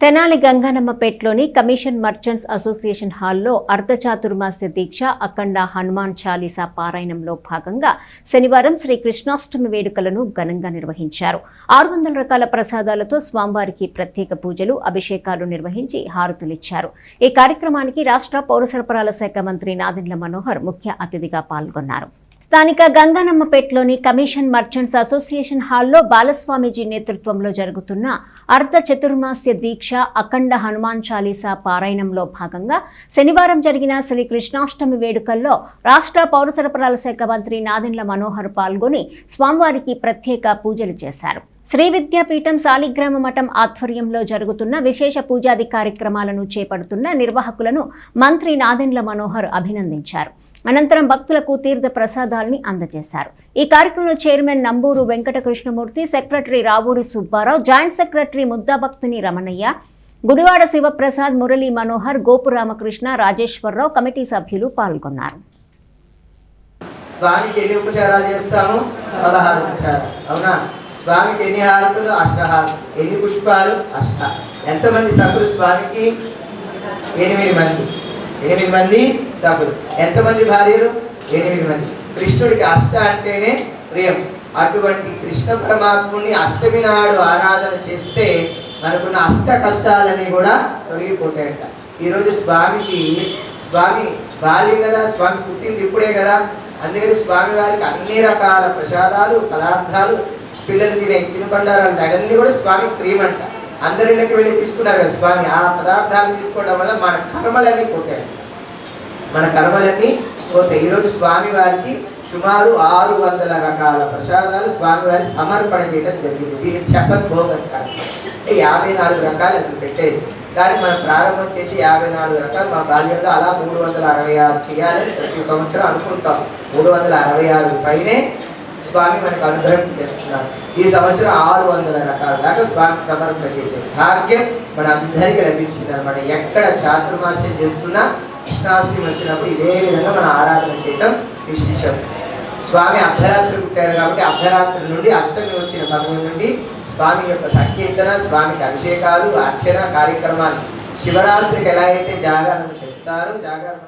తెనాలి గంగానమ్మపేటలోని commission merchants association హాల్లో అర్ధచాతుర్మాస్య దీక్ష అఖండ హనుమాన్ చాలీసా పారాయణంలో భాగంగా శనివారం శ్రీ కృష్ణాష్టమి వేడుకలను ఘనంగా నిర్వహించారు. ఆరు వందల రకాల ప్రసాదాలతో స్వామివారికి ప్రత్యేక పూజలు అభిషేకాలు నిర్వహించి హారతులిచ్చారు. ఈ కార్యక్రమానికి రాష్ట్ర పౌర సరఫరాల శాఖ మంత్రి నాదెండ్ల మనోహర్ ముఖ్య అతిథిగా పాల్గొన్నారు. స్థానిక గంగానమ్మపేటలోని కమిషన్ మర్చెంట్స్ అసోసియేషన్ హాల్లో బాలస్వామీజీ నేతృత్వంలో జరుగుతున్న అర్ధ చతుర్మాస్య దీక్ష అఖండ హనుమాన్ చాలీసా పారాయణంలో భాగంగా శనివారం జరిగిన శ్రీ కృష్ణాష్టమి వేడుకల్లో రాష్ట్ర పౌర సరఫరాల శాఖ మంత్రి నాదెండ్ల మనోహర్ పాల్గొని స్వామివారికి ప్రత్యేక పూజలు చేశారు. శ్రీ విద్యాపీఠం సాలిగ్రామ మఠం ఆధ్వర్యంలో జరుగుతున్న విశేష పూజాది కార్యక్రమాలను చేపడుతున్న నిర్వాహకులను మంత్రి నాదెండ్ల మనోహర్ అభినందించారు. అనంతరం భక్తులకు తీర్థ ప్రసాదాల్ని అందజేశారు. ఈ కార్యక్రమంలో chairman Namburu Venkata Krishnamurthy secretary Ravuri Subbarao joint secretary Muddabhaktuni Ramanaiah Gudivada Sivaprasad Murali Manohar Gopuramakrishna Rajeswararao committee సభ్యులు పాల్గొన్నారు. స్వామికి ఎన్ని ఉపచారాలు చేస్తాము? పదహారు ఉపచారాలు. అవునా? స్వామికి ఎన్ని హారతులు? అష్టహారతులు. ఎన్ని పుష్పాలు? అష్ట. ఎంతమంది సభ్యులు స్వామికి? ఎనిమిది మంది. ఎనిమిది మంది డబ్బులు ఎంతమంది భార్యలు? ఎనిమిది మంది. కృష్ణుడికి అష్ట అంటేనే ప్రియం. అటువంటి కృష్ణ పరమాత్ముని అష్టమి నాడు ఆరాధన చేస్తే మనకున్న అష్ట కష్టాలని కూడా తొలగిపోతాయంట. ఈరోజు స్వామికి స్వామి బాల్యం కదా స్వామి పుట్టింది ఇప్పుడే కదా. అందుకని స్వామి వారికి అన్ని రకాల ప్రసాదాలు పదార్థాలు పిల్లలు తినే తినుబండారాలు అవన్నీ కూడా స్వామి ప్రియమంట. అందరిళ్ళకి వెళ్ళి తీసుకున్నారు కదా స్వామి. ఆ పదార్థాలు తీసుకోవడం వల్ల మన కర్మలన్నీ పోతాయి మన కర్మలన్నీ పోతాయి ఈరోజు స్వామి వారికి సుమారు ఆరు వందల రకాల ప్రసాదాలు స్వామి వారికి సమర్పణ చేయడం జరిగింది. దీనికి చెప్పని భోగం కాదు. అంటే యాభై నాలుగు రకాలు అసలు పెట్టేది. కానీ మనం ప్రారంభం చేసి యాభై నాలుగు రకాలు మా బాల్యంలో అలా మూడు వందల అరవై ఆరు చేయాలని ప్రతి సంవత్సరం అనుకుంటాం. మూడు వందల అరవై ఆరు పైనే స్వామి మనకు అనుగ్రహం చేస్తున్నారు. ఈ సంవత్సరం ఆరు వందల రకాల దాకా స్వామికి సమర్పణ చేసే భాగ్యం మన అందరికీ లభించింది అనమాట ఎక్కడ చాతుర్మాస్యం చేస్తున్నా కృష్ణాష్టమి వచ్చినప్పుడు ఇదే విధంగా మన ఆరాధన చేయటం విశేషం. స్వామి అర్ధరాత్రి పుట్టారు కాబట్టి అర్ధరాత్రి నుండి అష్టమి వచ్చిన సమయం నుండి స్వామి యొక్క సంకీర్తన స్వామికి అభిషేకాలు అర్చన కార్యక్రమాలు. శివరాత్రికి ఎలా అయితే జాగరణ చేస్తారో జాగరణ